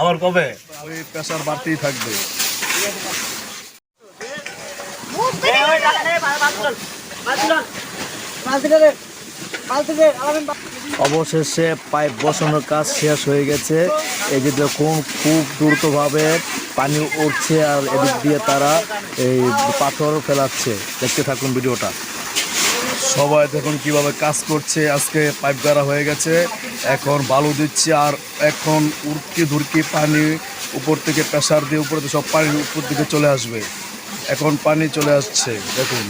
আবার কবে? ওই বাড়তেই থাকবে। অবশেষে পাইপ বসানোর কাজ শেষ হয়ে গেছে। এই যে দেখুন, খুব দ্রুতভাবে পানি উঠছে আর এদিক দিয়ে তারা এই পাথর ফেলাচ্ছে। দেখতে থাকুন ভিডিওটা। সবাই দেখুন কীভাবে কাজ করছে। আজকে পাইপ গাড়া হয়ে গেছে। এখন বালু দিচ্ছে আর এখন উড়কি ধুরকি পানি উপর থেকে প্রেশার দিয়ে উপরে সব পানি উপর দিকে চলে আসবে। এখন পানি চলে আসছে, দেখুন।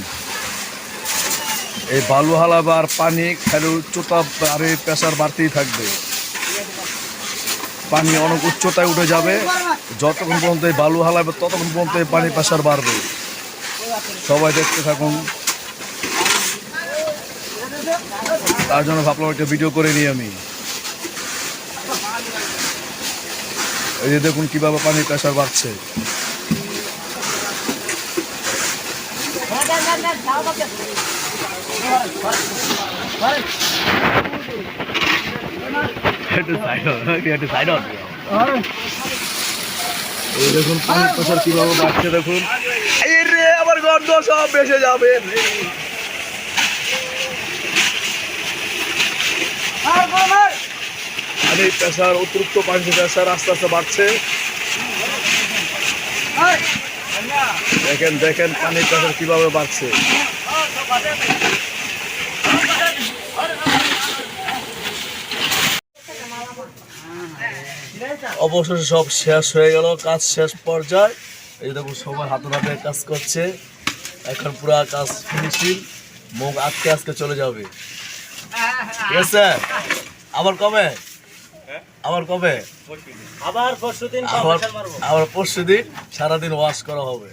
এই বালু হালাবে আর পানি খালি উচ্চতা আর এই প্রেশার বাড়তেই থাকবে। পানি অনেক উচ্চতায় উঠে যাবে। যতক্ষণ পর্যন্ত এই বালু হালাবে, ততক্ষণ পর্যন্ত এই পানি প্রেশার বাড়বে। সবাই দেখতে থাকুন। তার জন্য ভাবলাম একটা ভিডিও করে নিই আমি। এই যে দেখুন কীভাবে পানির প্রেশার বাড়ছে। দেখুন পানির প্রেশার কীভাবে বাড়ছে দেখুন। আমার গন্ধ সব বেসে যাবে। রে পানি প্রেশার অতিরিক্ত পানি প্রেশার আস্তে আস্তে বাড়ছে। দেখেন দেখেন পানি প্রেশার কীভাবে বাড়ছে। অবশেষে সব শেষ হয়ে গেল, কাজ শেষ পর্যায়ে। এই দেখুন সবাই হাতে হাতে কাজ করছে। এখন পুরো কাজ ফিনিশিং মুখ আজকে আজকে চলে যাবে। ঠিক আছে আবার কবে? আবার কবে? আবার পরশু দিন আবার পরশু দিন সারাদিন ওয়াশ করা হবে।